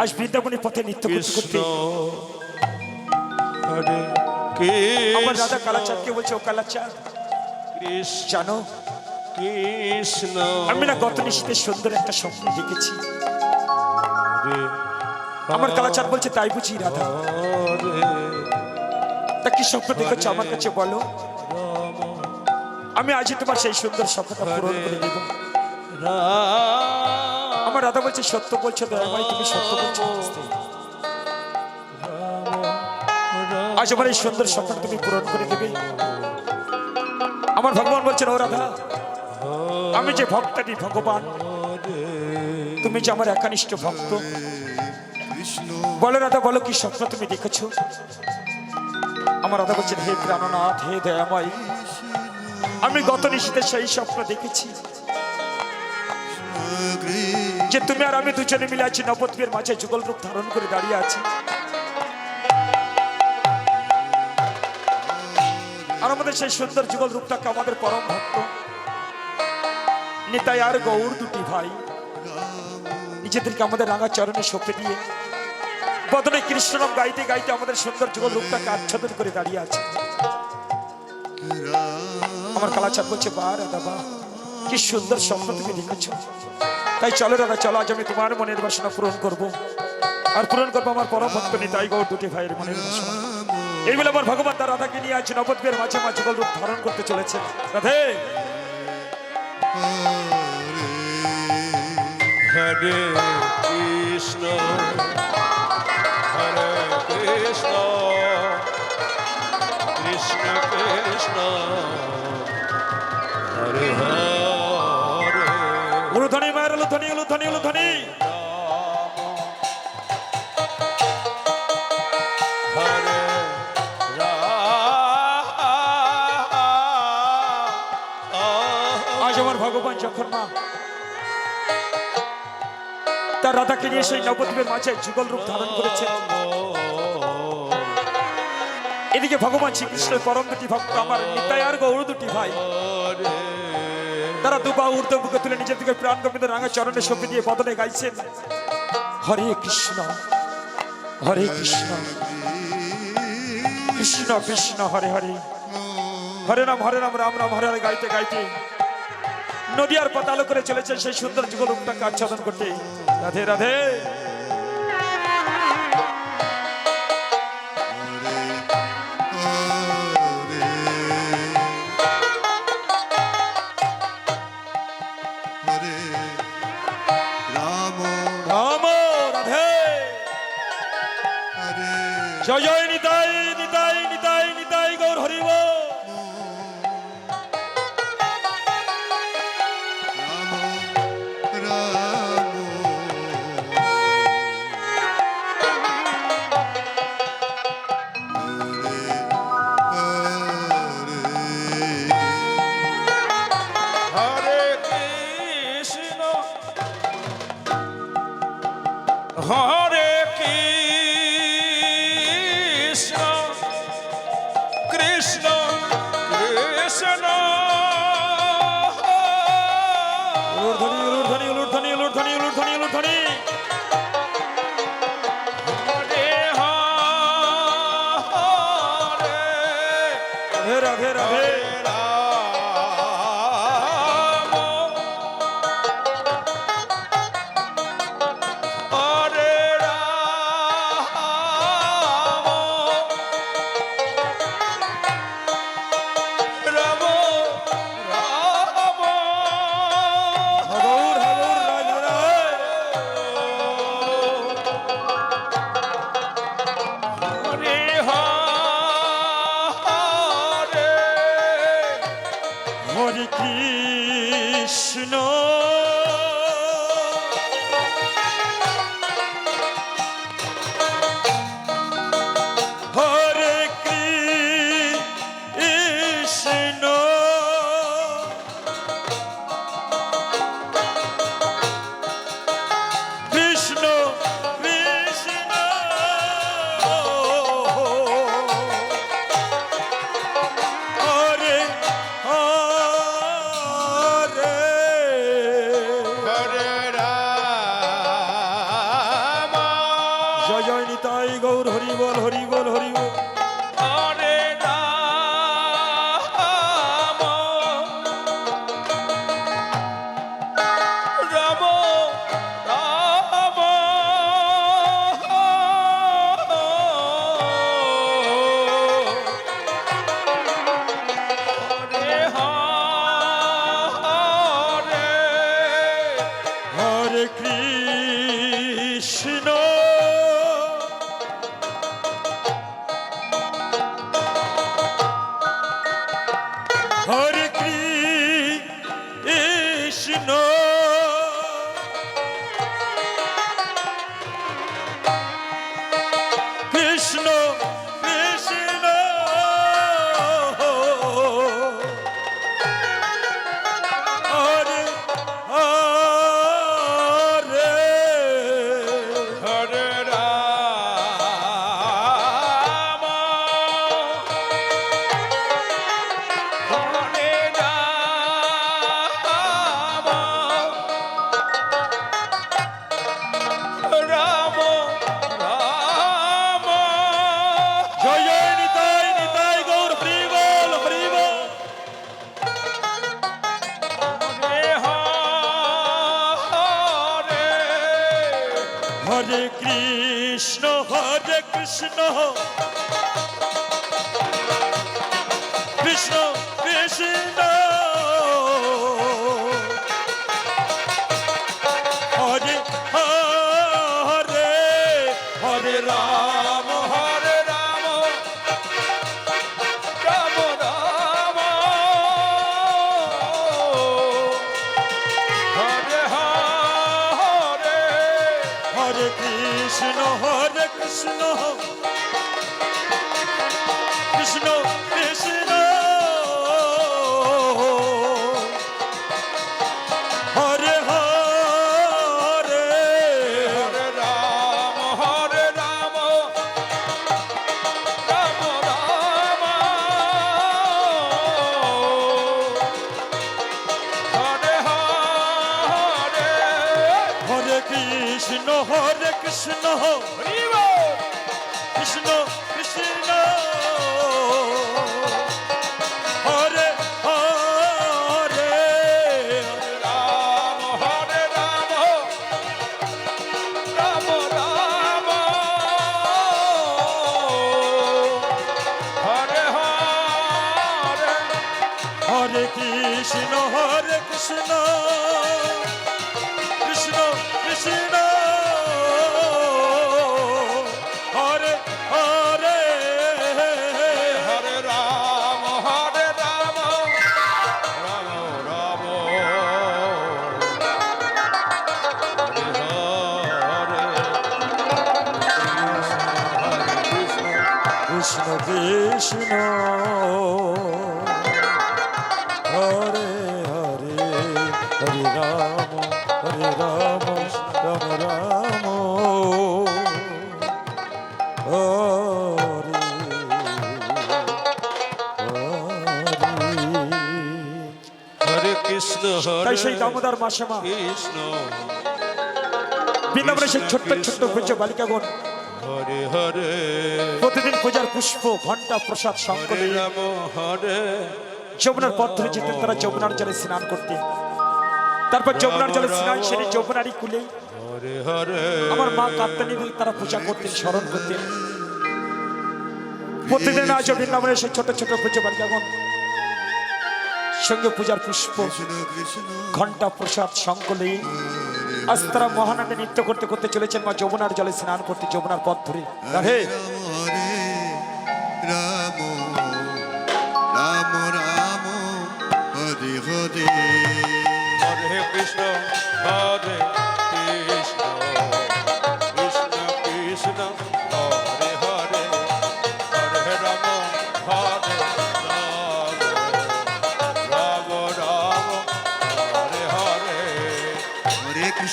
আজ বৃন্দাবনের পথে নৃত্য করতে। করতে আমার দাদা কালাচাঁদকে বলছে ও কালাচাঁদ? জানো কৃষ্ণ। আমি না গত নিশীতে সুন্দর একটা স্বপ্ন দেখেছি। আমার কালাচাঁদ বলছে তাই বুঝি রাধা। তা কি স্বপ্ন দেখেছ আমার কাছে বলো। আমি আজই তোমার সেই সুন্দর স্বপ্নটা পূরণ করে দেব। আমার রাধা বলছে, সত্য বলছো, দয়াময়, তুমি সত্য বলছো। আজ আমার এই সুন্দর স্বপ্ন তুমি পূরণ করে দেবে। আমার ভগবান বলছেন, ও রাধা, আমি যে ভক্তাটি ভগবান, তুমি যে আমার একানিষ্ঠ ভক্ত। বলো রাধা, বলো কি স্বপ্ন তুমি দেখেছ? আমার রাধা বলছেন, হে প্রাণনাথ, হে দয়াময়, আমি গত নিশীতে সেই স্বপ্ন দেখেছি। যে তুমি আর আমি দুজনে মিলে আছি, নবদ্বীপের মাঝে যুগল রূপ ধারণ করে দাঁড়িয়ে আছি। আর আমাদের সেই সুন্দর যুগল রূপটাকে আমাদের পরম ভক্ত, নিতাই আর গৌর দুটি ভাই, নিজেদেরকে আমাদের রাঙা চরণে সঁপে দিয়ে বদনে কৃষ্ণনাম গাইতে গাইতে আমাদের সুন্দর যুগল রূপটাকে আচ্ছাদন করে দাঁড়িয়ে আছে। আমার কালাচাঁদ বলছে বা রাধা কি সুন্দর স্বপ্ন তুমি দেখেছ। তাই চলো দাদা, চলো, আজ আমি তোমার মনের বাসনা পূরণ করব। আর পূরণ করব আমার পরম ভক্ত নিতাই গৌর দুটি ভাইয়ের মনের বাসনা। এই বলে আমার ভগবান তার রাধাকে নিয়ে আছে নবদ্বীপের মাঝে মাঝে রূপ ধারণ করতে চলেছে। রাধে। হরে যখন মা। তার রাধাকে নিয়ে সেই নবদ্বীপের মাঝে যুগল রূপ ধারণ করেছে। এদিকে ভগবান শ্রীকৃষ্ণের পরম দুটি ভক্ত আমার নিতাই আর গৌর দুটি ভাই। তারা দুবা ঊর্ধ্ব বুকে তুলে নিজের দিকে প্রাণ গোবিন্দ রাঙা চরণে সঁপে দিয়ে বদলে গাইছেন। হরে কৃষ্ণ হরে কৃষ্ণ। কৃষ্ণ কৃষ্ণ, হরে হরে। হরে রাম হরে রাম রাম রাম, হরে হরে গাইতে গাইতে। নদিয়ার পাতালো করে চলেছে সেই সুন্দর যুগলুকটাকে আচ্ছাদন করতে। রাধে রাধে। হরে রাম রাম রাধে। জয় জয়। রাধে রাধে। কৃষ্ণ কৃষ্ণ হরি কৃষ্ণ তাই সেই দামোদর মাসেমা। কৃষ্ণ বৃন্দাবনে সেই ছোট্ট ছোট্ট হচ্ছে বালিকাগণ। হরে হরে প্রতিদিন পূজার পুষ্প ঘণ্টা প্রসাদ সংকলে হরে যমুনার পথ ধরে যেতেন তারা যমুনার জলে স্নান করতে। তারপর যমুনার জলে স্নান সেরে যমুনারই কুলে আমার মা কাত্তানি দিয়ে তারা পূজা করতেন স্মরণ করতেন। প্রতিদিন আজ বৃন্দাবনে এসে ছোট ছোট পুজো যেমন সঙ্গে পূজার পুষ্প ঘণ্টা প্রসাদ সংকলে আজ তারা নৃত্য করতে করতে চলেছেন মা যমুনার জলে স্নান করতে যমুনার পথ ধরে রাধে রাম রাম রাম হরে হরে হরে কৃষ্ণ হরে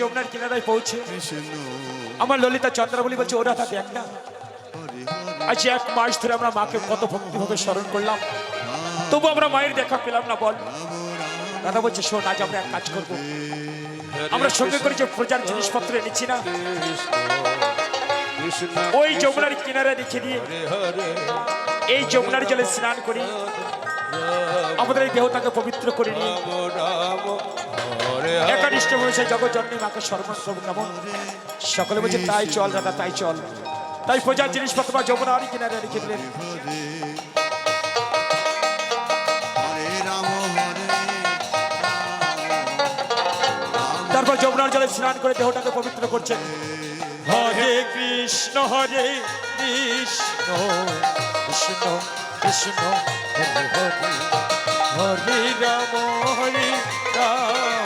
যমুনার কিনারায় পৌঁছে। আমার ললিতা চন্দ্রাবলী বলছে ওরা তা দেখ না। আজ এক মাস ধরে আমরা মাকে কত ভক্তিভাবে স্মরণ করলাম। তবু আমরা মায়ের দেখা পেলাম না বল। দাদা বলছে শোন আজ আমরা এক কাজ করব। আমরা সঙ্গে করে যে প্রজার জিনিসপত্র এনেছি না ওই যমুনার কিনারে রেখে দিয়ে এই যমুনার জলে স্নান করি। আমাদের এই দেহটাকে পবিত্র করে হরে একানিষ্ঠ হয়েছে জগৎ জন্মে মাকে করব কেমন সকলে বলছে, তাই চল দাদা, তাই চল। তাই প্রজার জিনিসপত্র বা যমুনার কিনারে রেখে দিলেন। তারপর যমুনার জলে স্নান করে দেহটাকে পবিত্র করছেন। হরে কৃষ্ণ হরে কৃষ্ণ কৃষ্ণ কৃষ্ণ, হরে হরে হরে রাম হরে রাম।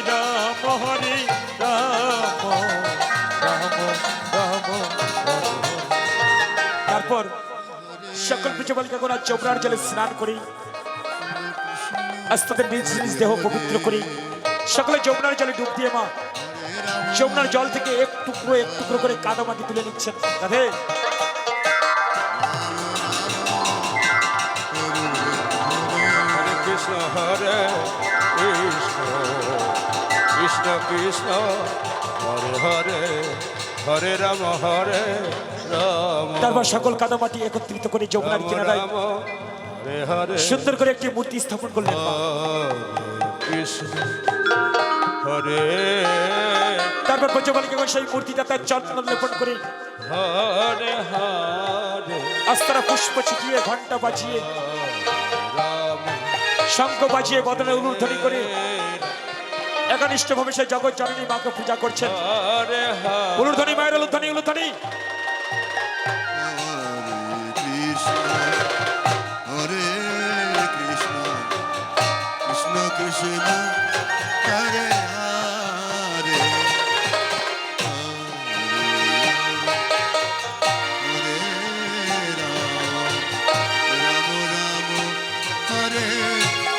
বালিকা গোনা চোপড়ার জলে স্নান করি। আজ তাদের নিজ নিজ দেহ পবিত্র করি। সকলে যমুনার জলে ডুব দিয়ে মা, যমুনার জল থেকে এক টুকরো এক টুকরো করে কাদা মাটি তুলে নিচ্ছেন। রাধে। কৃষ্ণ, হরে কৃষ্ণ কৃষ্ণ কৃষ্ণ, হরে হরে হরে রাম, হরে তারপর সকল কাদামাটি একত্রিত করে যমুনার কিনারায় সুন্দর করে একটি মূর্তি স্থাপন করলেন তারপর ব্রজবালিকা সেই মূর্তিটা তার চন্দন লেপন করে আস্তারা পুষ্প ছিটিয়ে ঘণ্টা বাজিয়ে শঙ্খ বাজিয়ে বদনে উলুধ্বনি করে একনিষ্ঠ ভাবে সেই জগৎ জননী মাকে পূজা করছেন। উলুধ্বনি মায়ের উলুধ্বনি উলুধ্বনি। হরে কৃষ্ণ কৃষ্ণ কৃষ্ণ কৃষ্ণ হরে হরে হরে রাম রাম রাম হরে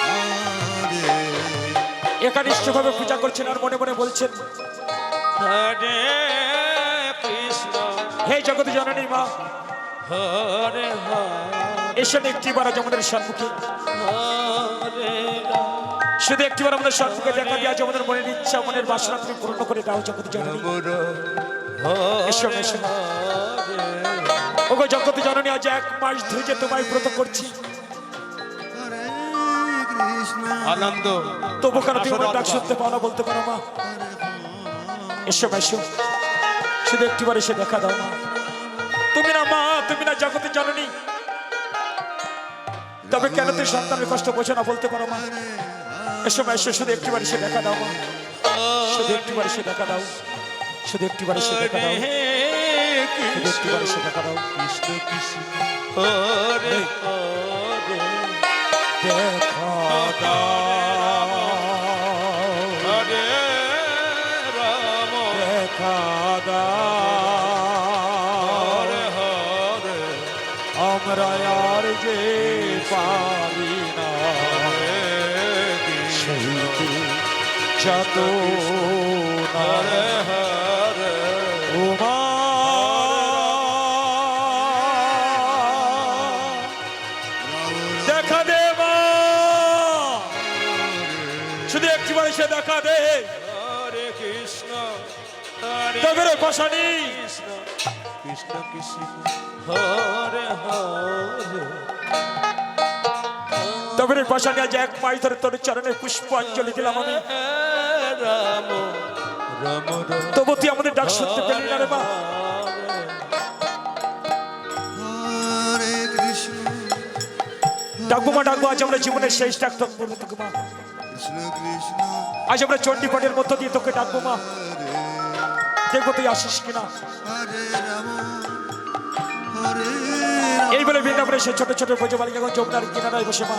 হরে একনিষ্ঠ ভাবে পূজা করছেন আর মনে মনে বলছেন, হরে হে জগৎ জননী মা এসেন একটিবার আজ আমাদের সম্মুখে। শুধু একটিবার আমাদের সম্মুখে দেখা দিয়ে আজ আমাদের মনের ইচ্ছা মনের বাসনা তুমি পূর্ণ করে দাও জগৎ জননী। এসো, এসো। ওগো জগৎ জননী আজ এক মাস ধরে যে তোমায় ব্রত করছি। আনন্দ। তবু কেন তুমি ডাক। শুনতে পাও না বলতে পারো মা। এসো এসো। শুধু একটিবার এসে দেখা দাও মা তুমি না মা তুমি না জগতে জননী। তবে কেন তুই সন্তানের কষ্ট বোঝো না বলতে পারো মা? এসো মা এসো শুধু একটিবার এসে দেখা দাও মা। শুধু একটিবার এসে দেখা দাও। শুধু একটিবার এসে দেখা দাও। শুধু একটিবার এসে দেখা দাও। কৃষ্ণ কৃষ্ণ দেখা দাও। না। হরে হরে উমা দেখা দে মা। শুধু একটিবার এসে দেখা দে। হরে কৃষ্ণ তবে পাশানি কৃষ্ণ কৃষ্ণ কৃষ্ণ হরে হরে। তবে রে পাশানি আজ এক মাস ধরে তোর চরণে পুষ্পাঞ্জলি দিলাম আমি। তবু তুই আমাদের ডাক শুনতে পেলি না রে মা। ডাকবো মা ডাকবো আজ আমরা জীবনের শেষ ডাক্তার বলব তোকে মা। আজ আমরা চণ্ডীপাঠের মধ্য দিয়ে তোকে ডাকবো মা। দেখব তুই আসিস কিনা। এই বলে বৃন্দাবনে সে ছোট ছোট বোঝো বালিকা যমুনার কিনারায় বসে মা।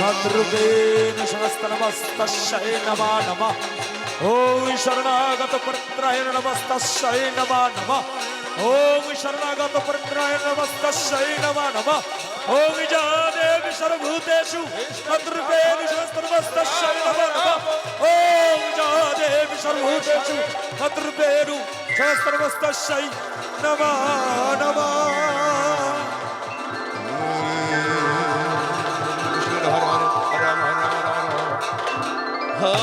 भद्रुकेन शनस्तनमस्तस्यै नमः नमः ॐ शरणागतपुत्राय नमस्तस्यै नमः नमः ॐ शरणागतपुत्राय नमस्तस्यै नमः नमः ॐ जादेवि सर्वभूतेषु भद्रुकेन शनस्तनमस्तस्यै नमः नमः ॐ जादेवि सर्वभूतेषु भद्रुकेन शनस्तनमस्तस्यै नमः नमः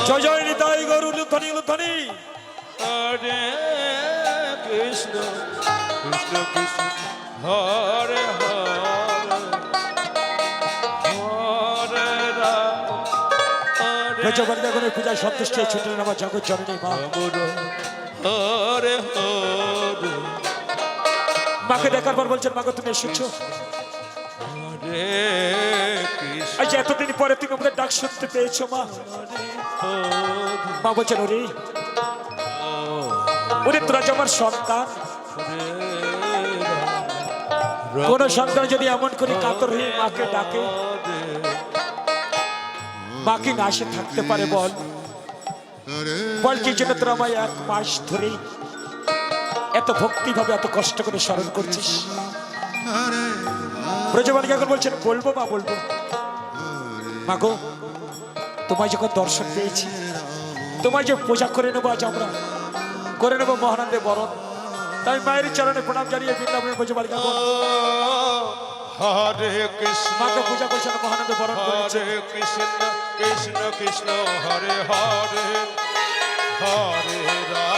জয় জয় নিতাই গরু লুথনি লুথনি হরে কৃষ্ণ কৃষ্ণ কৃষ্ণ হরে হরে দেখুন পূজায় সন্তুষ্ট ছুটলেন আমার জগৎ জননী মা হরে হরে মাকে দেখার পর বলছেন মাকে তুমি এসেছ আজ এতদিন পরে তুমি আমাদের ডাক শুনতে পেয়েছ মা মা বলছেন ওরে ওরে তোরা যে আমার সন্তান। কোন সন্তান যদি এমন করে কাতর হয়ে মাকে ডাকে মা কি না এসে থাকতে পারে বল। বল কি জন্য তোরা আমায় এক মাস ধরে এত ভক্তি ভাবে এত কষ্ট করে স্মরণ করছিস? হরে ব্রজবালিকা এখন বলছেন, বলব মা বলব। মা গো তোমায় যখন দর্শন পেয়েছি তোমায় যে পূজা করে নেব আজ আমরা করে নেব মহানন্দে বরণ। তাই মায়ের চরণে প্রণাম জানিয়ে বৃন্দাবনের বাড়ি যাব হরে কৃষ্ণ মাকে পূজা করছেন মহানন্দে বরণ হরে কৃষ্ণ কৃষ্ণ কৃষ্ণ হরে হরে হরে রাম।